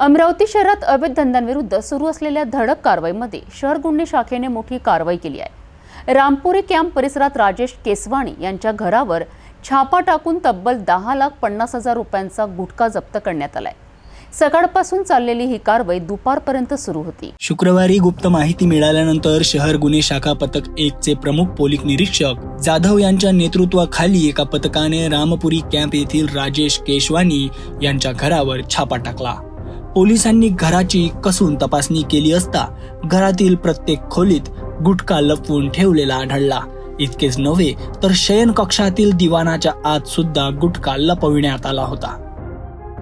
अमरावती शहरात अवैध धंद्यांविरुद्ध सुरू असलेल्या धडक कारवाईमध्ये शहर गुन्हे शाखेने मोठी कारवाई केली आहे. रामपुरी कॅम्प परिसरात राजेश केसवाणी यांच्या घरावर छापा टाकून तब्बल दहा लाख पन्नास हजार रुपयांचा गुटखा जप्त करण्यात आलाय. सकाळपासून चाललेली ही कारवाई दुपारपर्यंत सुरू होती. शुक्रवारी गुप्त माहिती मिळाल्यानंतर शहर गुन्हे शाखा पथक एक चे प्रमुख पोलीस निरीक्षक जाधव यांच्या नेतृत्वाखाली एका पथकाने रामपुरी कॅम्प येथील राजेश केशवानी यांच्या घरावर छापा टाकला. पोलिसांनी घराची कसून तपासणी केली असता घरातील प्रत्येक खोलीत गुटखा लपवून ठेवलेला आढळला. इतकेच नव्हे तर शयन कक्षातील दिवाणाच्या आत सुद्धा गुटखा लपविण्यात आला होता.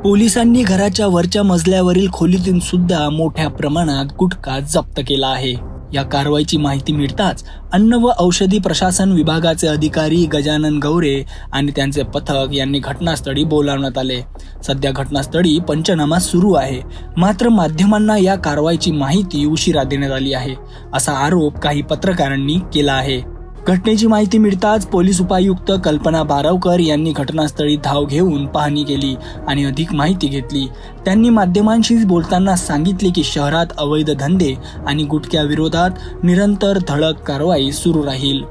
पोलिसांनी घराच्या वरच्या मजल्यावरील खोलीतून सुद्धा मोठ्या प्रमाणात गुटखा जप्त केला आहे. या कारवाईची माहिती मिळताच अन्न व औषधी प्रशासन विभागाचे अधिकारी गजानन गौरे आणि त्यांचे पथक यांनी घटनास्थळी बोलावण्यात आले. सध्या घटनास्थळी पंचनामा सुरू आहे. मात्र माध्यमांना या कारवाईची माहिती उशिरा देण्यात आली आहे. असा आरोप काही पत्रकारांनी केला आहे. घटनेची माहिती मिळताच पोलीस उपायुक्त कल्पना बारावकर यांनी घटनास्थळी धाव घेऊन पाहणी केली आणि अधिक माहिती घेतली. त्यांनी माध्यमांशी बोलताना सांगितले की शहरात अवैध धंदे आणि गुटख्याविरोधात निरंतर धडक कारवाई सुरू राहील.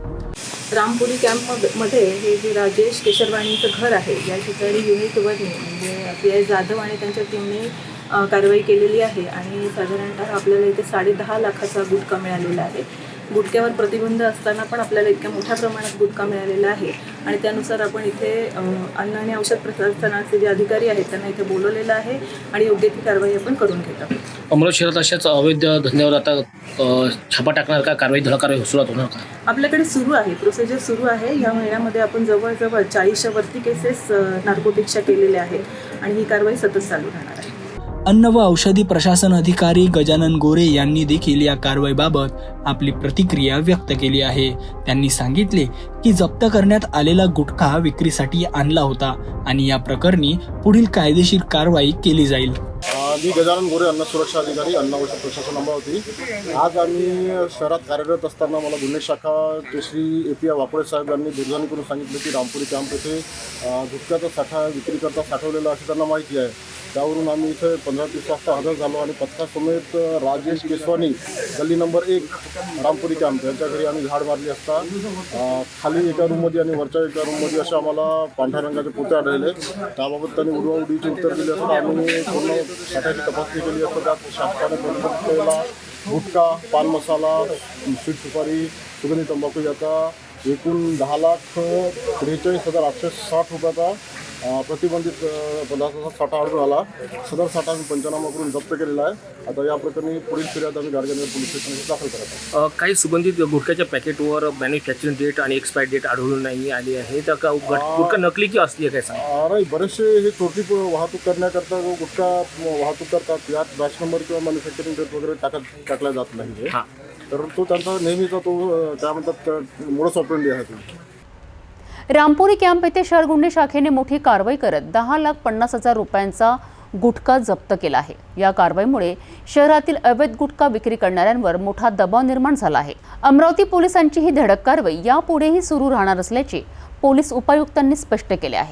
रामपुरी कॅम्पमध्ये हे जे राजेश केशरवाणीचं घर आहे या ठिकाणी युनिट वरने म्हणजे पी एस जाधव आणि त्यांच्या टीमने कारवाई केलेली आहे आणि साधारणतः आपल्याला इथे साडेदहा लाखाचा गुटखा मिळालेला आहे. गुटख्यावर प्रतिबंध असताना पण आपल्याला इतक्या मोठ्या प्रमाणात गुटखा मिळालेला आहे. आणि त्यानुसार आपण इथे अन्न आणि औषध प्रशासनाचे जे अधिकारी आहेत त्यांना इथे बोलवलेलं आहे आणि योग्य ती कारवाई आपण करून घेत. आहोत अमरावती शहरात अशाच अवैध धंद्यावर आता अ, छापा टाकणार का? कारवाई धडक कारवाई सुरुवात होणार का? आपल्याकडे सुरू आहे प्रोसिजर सुरू आहे. या महिन्यामध्ये आपण जवळजवळ चाळीसच्या वरती केसेस नार्कोटिक्सच्या केलेल्या आहेत आणि ही कारवाई सतत चालू राहणार आहे. अन्न व औषधी प्रशासन अधिकारी गजानन गोरे यांनी देखील या कारवाईबाबत आपली प्रतिक्रिया व्यक्त केली आहे. त्यांनी सांगितले की जप्त करण्यात आलेला गुटखा विक्रीसाठी आणला होता आणि या प्रकरणी पुढील कायदेशीर कारवाई केली जाईल. मी गजानन गोरे अन्न सुरक्षा अधिकारी अन्न औषध प्रशासन अमरावती. आज आम्ही शहरात कार्यरत असताना मला गुन्हे शाखा केशरी ए पी आय वाकोळे साहेब यांनी दूरध्वनी करून सांगितलं की रामपुरी कॅम्प येथे गुटख्याचा साठा विक्रीकरता साठवलेला अशी त्यांना माहिती आहे. त्यावरून आम्ही इथे पंधरा तीस वाजता हजर झालो आणि पथकासमेत राजेश केसवानी गल्ली नंबर एक रामपुरी कॅम्प यांच्या घरी आम्ही झाड मारली असता. खाली एका रूममध्ये आणि वरच्या एका रूममध्ये असे आम्हाला पांढऱ्या रंगाचे पोते आढळले. त्याबाबत त्यांनी उडवाउडीचे उत्तर दिले असता. आम्ही पूर्ण साठ्याची तपासणी केली असता. त्यात शासनाने प्रतिबंध गुटखा पान मसाला स्वीट सुपारी सुगंधी तंबाखू याचा एकूण दहा लाख त्रेचाळीस हजार आठशे साठ रुपयाचा प्रतिबंधित पदार्थाचा साठा आढळून आला. सदर साठा आम्ही पंचनामा करून जप्त केलेला आहे. आता या प्रकरणी पुढील फिर्याद आम्ही गाडगेनगर पोलीस स्टेशनमध्ये दाखल करत आहोत. अ, काही सुगंधित गुटख्याच्या पॅकेटवर मॅन्युफॅक्चरिंग डेट आणि एक्सपायर डेट आढळून नाही आली आहे. तर का गट- गुटखा नकली की असली आहे काय सांग? नाही बरेचसे हे चोरटी प- वाहतूक करण्याकरता जो गुटखा वाहतूक करतात. यात बॅच नंबर किंवा मॅन्युफॅक्चरिंग डेट वगैरे टाकत टाकला जात नाही हे. हां तर तो त्यांचा नेहमीचा तो अ, काय म्हणतात मोडस ऑपरेंडी आहे. तो रामपुरी कॅम्प येथे शहर गुन्हे शाखेने मोठी कारवाई करत दहा लाख पन्नास हजार रुपयांचा गुटखा जप्त केला आहे. या कारवाईमुळे शहरातील अवैध गुटखा विक्री करणाऱ्यांवर मोठा दबाव निर्माण झाला आहे. अमरावती पोलिसांची ही धडक कारवाई यापुढेही सुरू राहणार असल्याचे पोलीस उपायुक्तांनी स्पष्ट केले आहे.